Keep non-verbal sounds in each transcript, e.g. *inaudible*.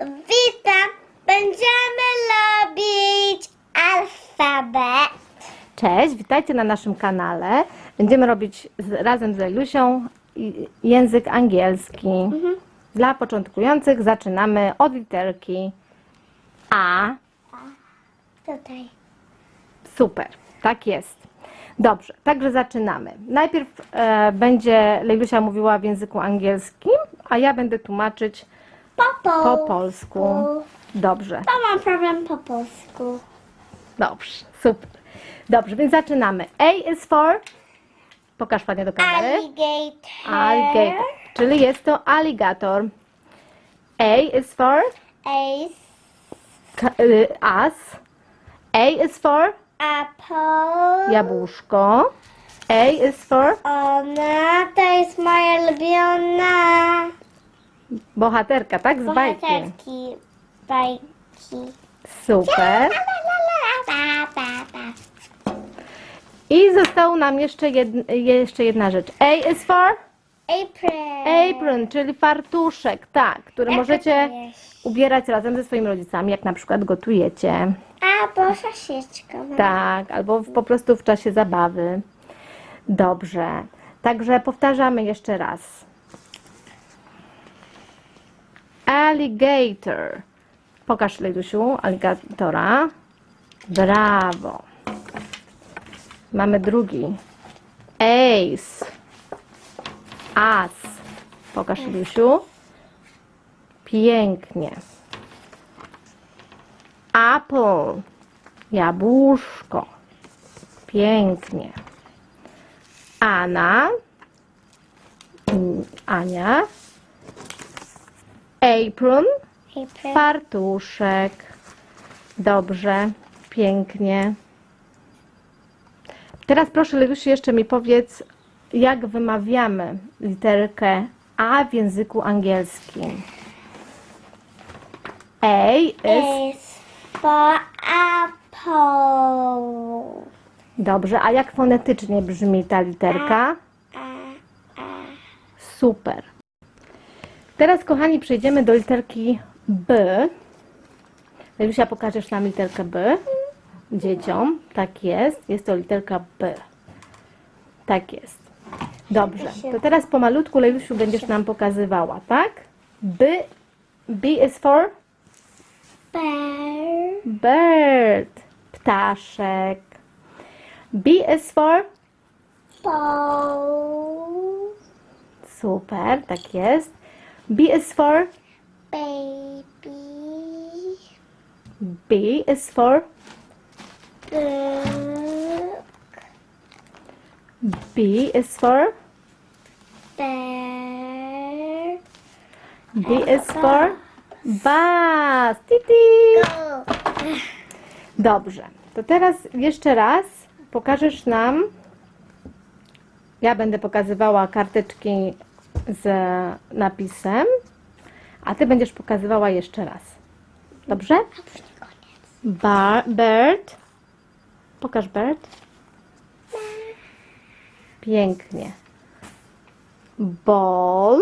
Witam! Będziemy robić alfabet. Cześć, witajcie na naszym kanale. Będziemy robić z, razem z Lelusią i- język angielski. Dla początkujących zaczynamy od literki A. Tutaj. Super, tak jest. Dobrze, także zaczynamy. Najpierw e, będzie Lelusia mówiła w języku angielskim, a ja będę tłumaczyć Po po polsku. Dobrze, To mam problem po polsku. dobrze, super. Dobrze, więc zaczynamy. A is for... Pokaż ładnie do kamery. Alligator. Alligator, czyli jest to alligator. A is for Ace. k- y, as. A is for Apple. jabłuszko. A is for Ona to jest moja ulubiona bohaterka, tak? Z bajki. bohaterki. Bajki. Super. Pa, pa, pa. I została nam jeszcze, jed, jeszcze jedna rzecz. A is for April. apron, czyli fartuszek, tak, który możecie ubierać razem ze swoimi rodzicami, jak na przykład gotujecie. A, bo sasieczka. mam. Tak, albo w, po prostu w czasie zabawy. Dobrze. Także powtarzamy jeszcze raz. Alligator. Pokaż, Ledusiu, aligatora. Brawo. Mamy drugi. Ace. As. Pokaż, Ledusiu. Pięknie. Apple. Jabłuszko. Pięknie. Anna. Mm, Ania. Apron. April. Fartuszek. Dobrze. Pięknie. Teraz proszę, Lelusiu, jeszcze mi powiedz, jak wymawiamy literkę A w języku angielskim. A is is for apple. Dobrze, a jak fonetycznie brzmi ta literka? Super. Teraz, kochani, przejdziemy do literki B. Lelusia, pokażesz nam literkę B dzieciom. Tak jest. Jest to literka B. Tak jest. Dobrze. To teraz pomalutku, Lelusiu, będziesz nam pokazywała, tak? B. B is for Bear. bird. Ptaszek. B is for Bowl. Super, tak jest. B is for Baby. B is for Book. B is for Bear. B is for bus. Titi. Go. Dobrze. To teraz jeszcze raz pokażesz nam. Ja będę pokazywała karteczki z napisem, a ty będziesz pokazywała jeszcze raz. Dobrze? Bar, bird. Pokaż bird. Pięknie. Ball.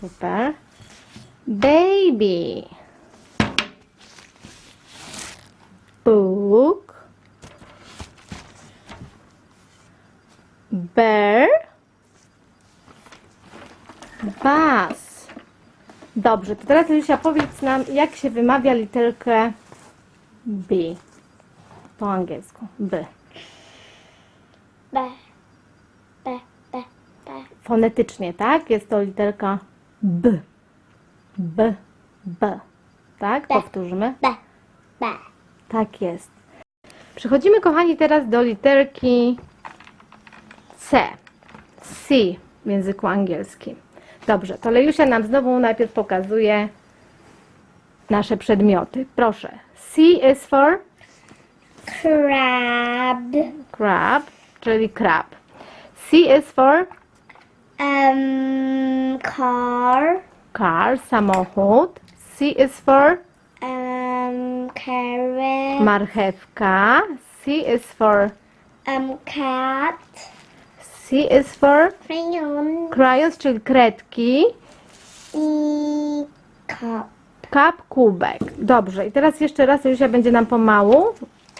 Super. Baby. Book. Bear. Bus. Dobrze, to teraz Lucia powiedz nam, jak się wymawia literkę B po angielsku. B. B. B. B. B. Fonetycznie, tak? Jest to literka B. B. B. Tak? B. Powtórzymy. B. B. Tak jest. Przechodzimy, kochani, teraz do literki C. C w języku angielskim. Dobrze, to Lejusia nam znowu najpierw pokazuje nasze przedmioty. Proszę. C is for Crab. crab, czyli krab. C is for Um, car. car, samochód. C is for Um, carrot. marchewka. C is for Um, cat. C is for Crayon. crayons, czyli kredki. I cup. Cup, kubek. Dobrze. I teraz jeszcze raz Jusia będzie nam pomału.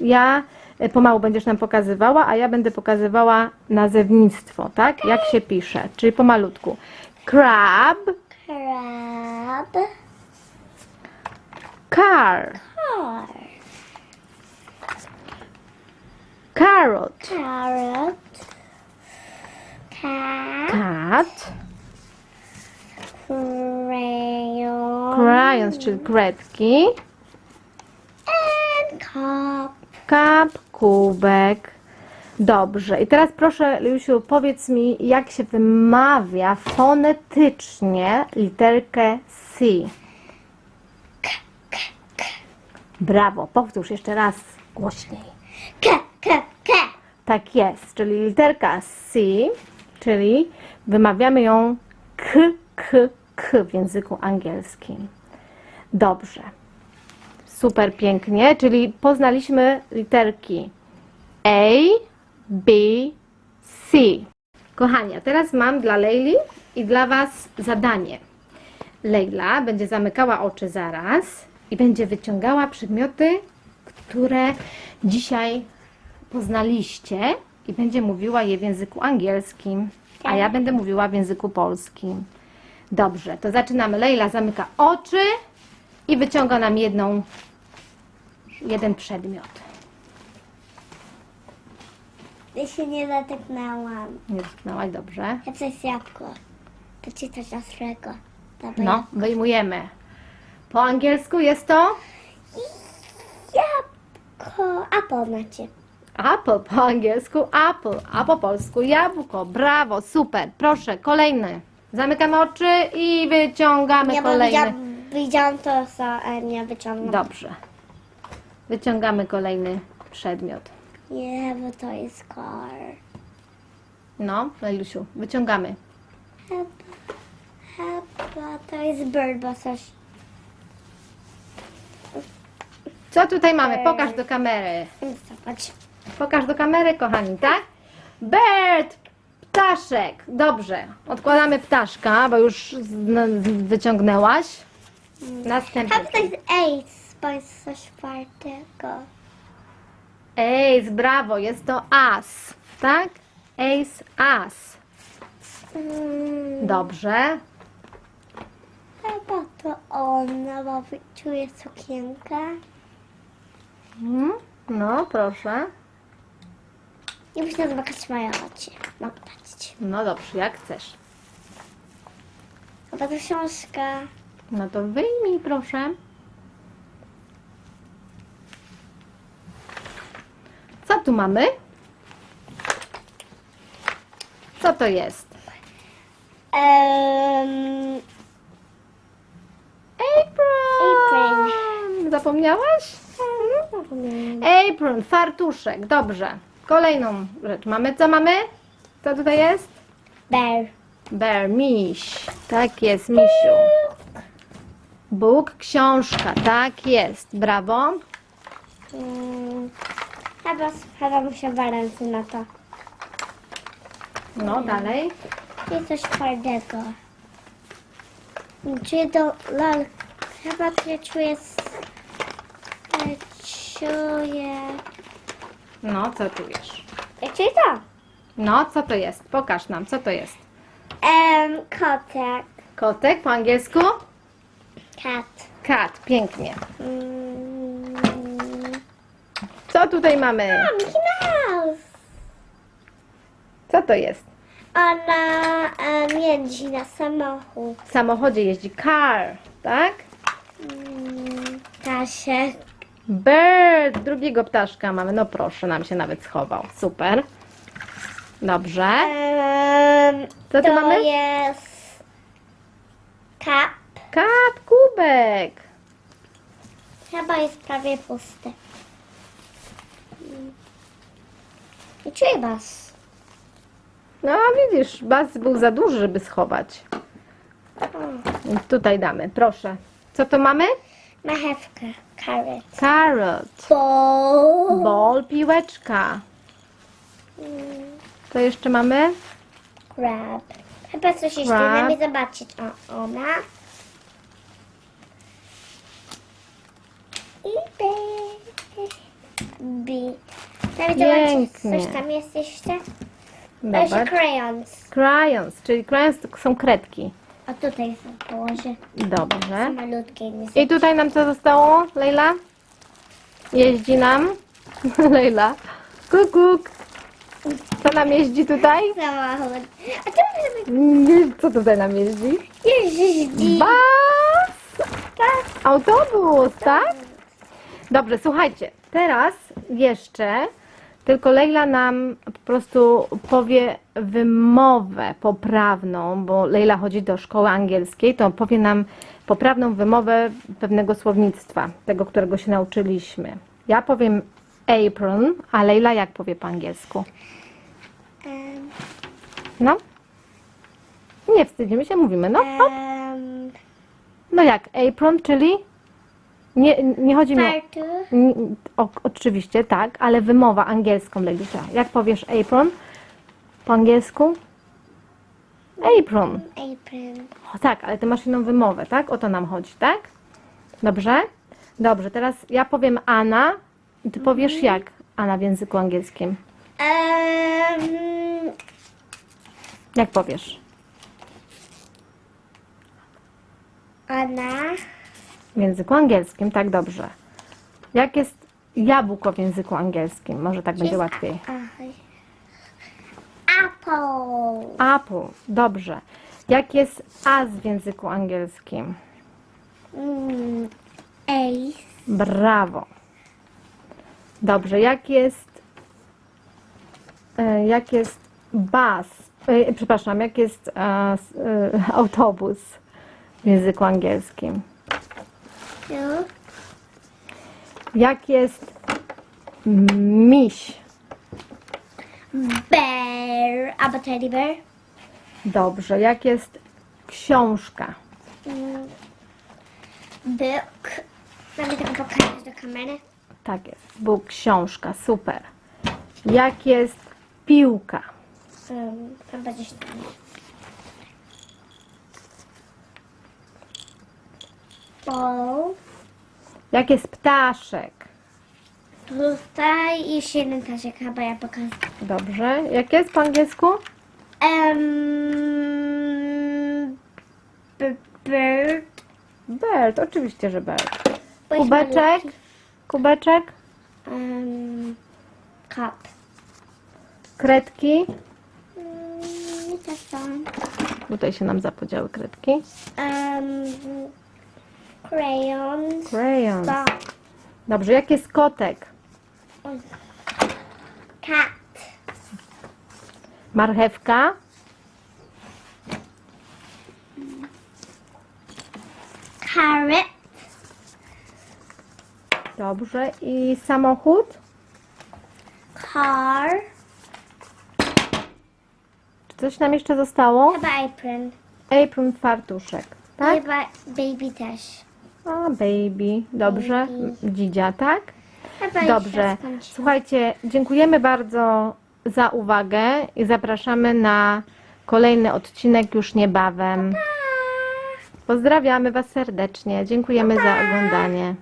Ja e, pomału będziesz nam pokazywała, a ja będę pokazywała nazewnictwo, tak? Jak się pisze, czyli pomalutku. Crab, Crab. car, Car. carrot, Carrot. Cat. cat, Crayon. crayons, czyli kredki, And cup. cup, kubek. Dobrze. I teraz proszę, Lusiu, powiedz mi, jak się wymawia fonetycznie literkę C. Brawo. Powtórz jeszcze raz głośniej. K, K, K. Tak jest, czyli literka C, czyli wymawiamy ją k, k, k w języku angielskim. Dobrze. Super pięknie, czyli poznaliśmy literki A, B, C. Kochani, a teraz mam dla Leili i dla Was zadanie. Leila będzie zamykała oczy zaraz i będzie wyciągała przedmioty, które dzisiaj poznaliście i będzie mówiła je w języku angielskim, a ja będę mówiła w języku polskim. Dobrze, to zaczynamy. Leila zamyka oczy i wyciąga nam jedną, jeden przedmiot. Ja się nie zatyknęłam. Nie dotknęłaś, dobrze. Ja jest jabłko. To ci coś ostrego. Dobra. No, wyjmujemy. Po angielsku jest to Jabłko. Apple znaczy. Apple, po angielsku apple, a po polsku jabłko. Brawo, super. Proszę, kolejny. Zamykamy oczy i wyciągamy Ja bo kolejny. widziałam, widziałam to, co e, nie wyciągnął. Dobrze. Wyciągamy kolejny przedmiot. Nie, bo to jest car. No, Lelusiu, wyciągamy. Chyba, chyba to jest bird, bo coś. Co tutaj mamy? Pokaż do kamery. Zobacz. Pokaż do kamery, kochani, tak? Bird! Ptaszek. Dobrze. Odkładamy ptaszka, bo już wyciągnęłaś. Następny. Chyba to jest ace, coś czwartego. Ace, brawo, jest to as, tak? Ace, as. Mm, Dobrze. chyba to ona, bo czuję sukienkę. Mhm. No, proszę. Nie muszę zobaczyć moje oczy. Patrzeć. No dobrze, jak chcesz. Chyba to książka. No to wyjmij, proszę. Co tu mamy? Co to jest? Um, Apron. Zapomniałaś? apron. Apron, fartuszek, dobrze. Kolejną rzecz mamy. Co mamy? Co tutaj jest? Bear. Bear, miś. Tak jest, misiu. Book, książka. Tak jest. Brawo. Mm, chyba się w ręce na to. No, dalej. Jest coś twardego. Czuję to lol. Chyba ja czuję. Czuję. No, co czujesz? To. No, co to jest? Pokaż nam, co to jest. Um, kotek. Kotek po angielsku? Cat. Cat, pięknie. Mm, Co tutaj mamy? Mickey Mouse. Co to jest? Ona um, jeździ na samochód. W samochodzie jeździ car, tak? Mm, Tasiek. Bird, drugiego ptaszka mamy. No proszę, nam się nawet schował. Super. Dobrze. Co tu to mamy? jest kap. Kat, kubek. Chyba jest prawie pusty. Mm. I czuję was. No widzisz, bas był za duży, żeby schować. Tutaj damy, proszę. Co to mamy? Marchewka. Carrot. Carrot. Ball. Ball, piłeczka. Mm. Co jeszcze mamy? Crab. Chyba coś jeszcze Crab. zobaczyć. O, ona. I B. B. Damy Pięknie. coś tam jest jeszcze. Jeszcze Zobacz. crayons. Crayons, czyli crayons to są kredki. A tutaj są położę. Dobrze. Malutkie. Nie I tutaj nam co zostało, Leila? Jeździ nam. *laughs* Leila. Kukuk. Co nam jeździ tutaj? Samochód. A Nie, Co tutaj nam jeździ? jeździ? Bas! Autobus, tak? Dobrze, słuchajcie, teraz jeszcze tylko Leila nam po prostu powie wymowę poprawną, bo Leila chodzi do szkoły angielskiej, to powie nam poprawną wymowę pewnego słownictwa, tego, którego się nauczyliśmy. Ja powiem apron, a Leila jak powie po angielsku? No? Nie wstydzimy się, mówimy, no. hop. No jak, apron, czyli? Nie, nie chodzi mi o... N- O, oczywiście, tak, ale wymowa angielską, Lelusia. Jak powiesz apron po angielsku? Apron. Apron. O, tak, ale ty masz inną wymowę, tak? O to nam chodzi, tak? Dobrze? Dobrze, teraz ja powiem Anna i ty powiesz jak Anna w języku angielskim. Um, Jak powiesz? Anna. W języku angielskim, tak dobrze. Jak jest jabłko w języku angielskim? Może tak będzie łatwiej. Apple. Apple, dobrze. Jak jest as w języku angielskim? Mm, ace. Brawo. Dobrze, jak jest e, jak jest bus, e, przepraszam, jak jest e, s- e, *laughs* autobus w języku angielskim? Two. Jak jest miś? Bear. Albo teddy bear. Dobrze, jak jest książka? Book. Mamy taką pokazać do kamery. Tak jest, book, książka, super. Jak jest piłka? Um, chyba gdzieś tam. Ball. Jak jest ptaszek? Tutaj jeszcze jeden tasiek chyba ja pokażę. Dobrze, jak jest po angielsku? Um, b- bird. Bird, oczywiście, że bird. Bo jest Kubeczek? malutki. Kubeczek? Um, cup. Kredki? Mm, tak. Tutaj się nam zapodziały kredki. Um, crayons. Crayons. Dobrze, jak jest kotek? Cat. Marchewka? Carrot. Dobrze. I samochód? Car. Czy coś nam jeszcze zostało? Chyba apron. Apron, fartuszek. Tak? Chyba baby też. A, baby. Dobrze. Dzidzia, tak? Chyba Dobrze. Słuchajcie, dziękujemy bardzo za uwagę i zapraszamy na kolejny odcinek już niebawem. Pozdrawiamy Was serdecznie. Dziękujemy za oglądanie.